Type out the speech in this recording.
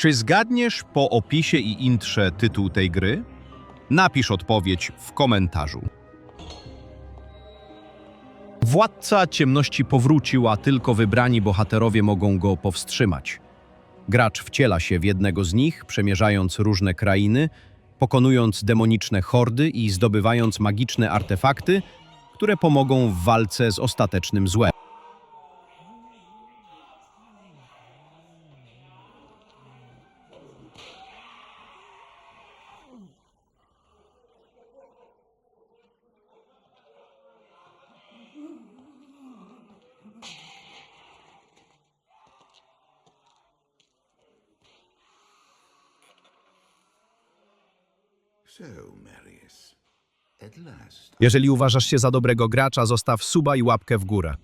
Czy zgadniesz po opisie i intrze tytuł tej gry? Napisz odpowiedź w komentarzu. Władca ciemności powrócił, a tylko wybrani bohaterowie mogą go powstrzymać. Gracz wciela się w jednego z nich, przemierzając różne krainy, pokonując demoniczne hordy i zdobywając magiczne artefakty, które pomogą w walce z ostatecznym złem. Jeżeli uważasz się za dobrego gracza, zostaw suba i łapkę w górę.